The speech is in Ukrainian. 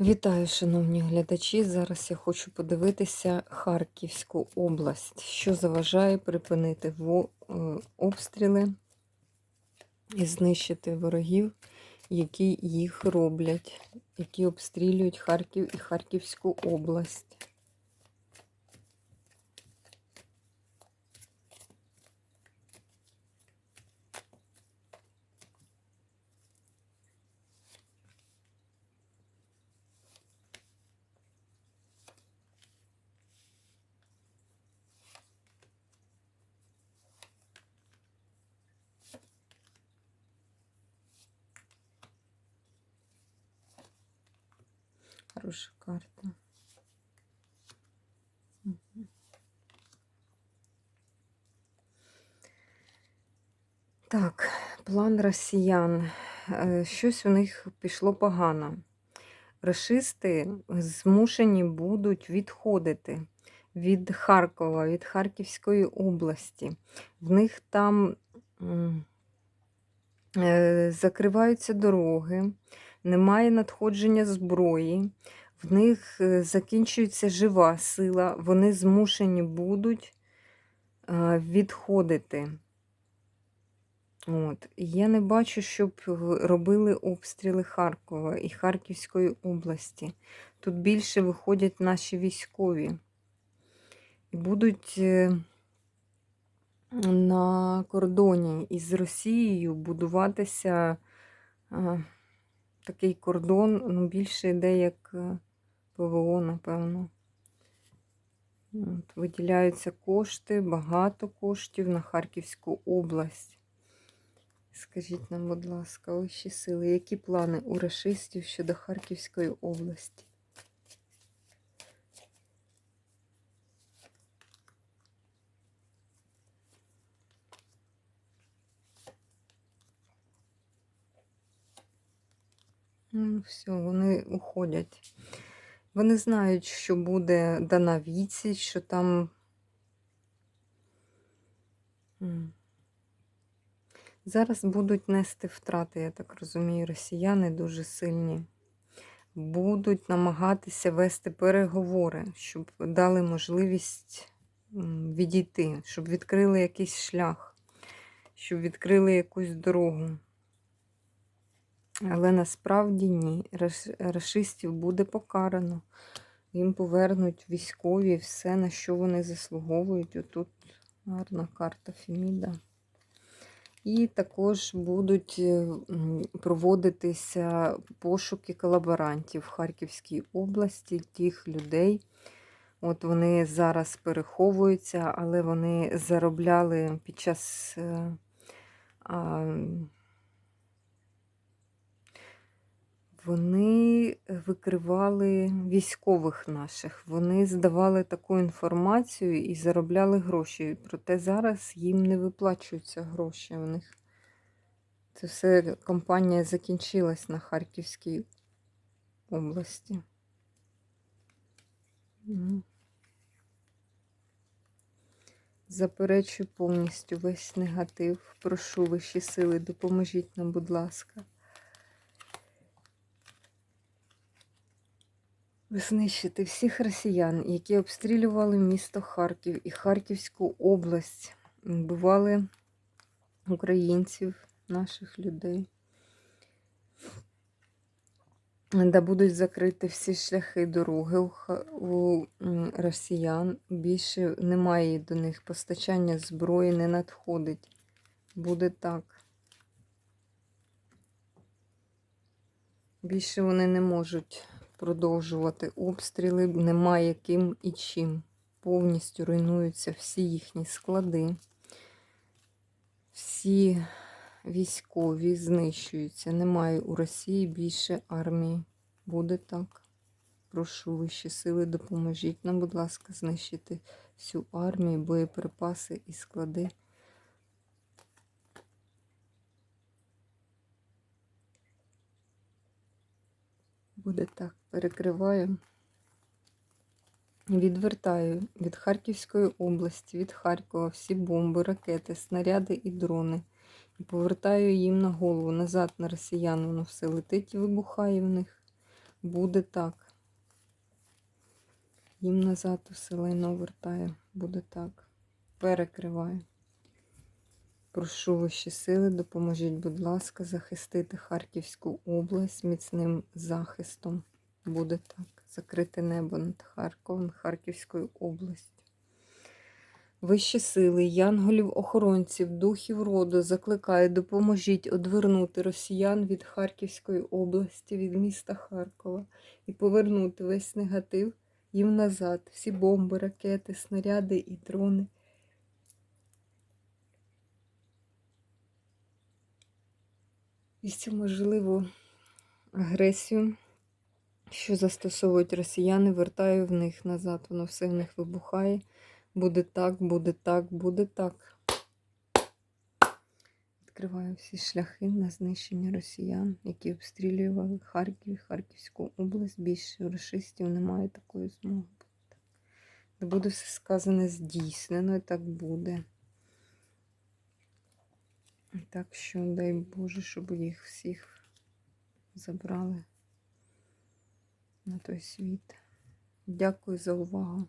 Вітаю, шановні глядачі. Зараз я хочу подивитися Харківську область, що заважає припинити е, обстріли і знищити ворогів, які їх роблять, які обстрілюють Харків і Харківську область. Хороша карта. Так, план росіян. Е, Щось у них пішло погано. Рашисти змушені будуть відходити від Харкова, від Харківської області. В них там е, закриваються дороги, немає надходження зброї, в них е, закінчується жива сила, вони змушені будуть е, відходити. От. Я не бачу, щоб робили обстріли Харкова і Харківської області. Тут більше виходять наші військові і будуть е, на кордоні із Росією будуватися такий кордон, ну, більше йде як е, ПВО, напевно. От, виділяються кошти, багато коштів на Харківську область. Скажіть нам, будь ласка, вищі сили, які плани у рашистів щодо Харківської області? Ну, все, вони уходять. Вони знають, що буде дана відсіч, що там. Зараз будуть нести втрати, я так розумію, росіяни дуже сильні. Будуть намагатися вести переговори, щоб дали можливість відійти, щоб відкрили якийсь шлях, щоб відкрили якусь дорогу. Але насправді ні. Раш- Рашистів буде покарано. Їм повернуть військові все, на що вони заслуговують. Отут гарна карта Феміда. І також будуть е, проводитися пошуки колаборантів в Харківській області, тих людей. От вони зараз переховуються, але вони заробляли під час е, а, вони викривали військових наших. Вони здавали таку інформацію і заробляли гроші. Проте зараз їм не виплачуються гроші. У них це все компанія закінчилась на Харківській області. Ну. Заперечую повністю весь негатив. Прошу вищі сили, допоможіть нам, будь ласка. Знищити всіх росіян, які обстрілювали місто Харків і Харківську область, вбивали українців, наших людей. Да будуть закриті всі шляхи дороги у, росіян. Більше немає до них постачання зброї, не надходить. Буде так. Більше вони не можуть продовжувати обстріли, немає ким і чим. Повністю руйнуються всі їхні склади, всі військові знищуються. Немає у Росії більше армії. Буде так. Прошу вищі сили, допоможіть нам, будь ласка, знищити всю армію, боєприпаси і склади. Буде так. Перекриваю. Відвертаю від Харківської області, від Харкова всі бомби, ракети, снаряди і дрони. І повертаю їм на голову назад на росіян. Воно все летить і вибухає в них. Буде так. Їм назад усе лайно вертає. Буде так. Перекриваю. Прошу вищі сили, допоможіть, будь ласка, захистити Харківську область міцним захистом. Буде так. Закрите небо над Харковом, Харківською областю. Вищі сили, янголів, охоронців, духів роду закликаю, допоможіть одвернути росіян від Харківської області, від міста Харкова і повернути весь негатив їм назад. Всі бомби, ракети, снаряди і дрони. І всю можливу агресію, що застосовують росіяни, вертаю в них назад. Воно все в них вибухає. Буде так, буде так, буде так. Відкриваю всі шляхи на знищення росіян, які обстрілювали Харків, Харківську область. Більше рашистів немає такої змоги. Буде все сказане здійснено, і так буде. Так що, дай Боже, щоб їх всіх забрали на той світ. Дякую за увагу.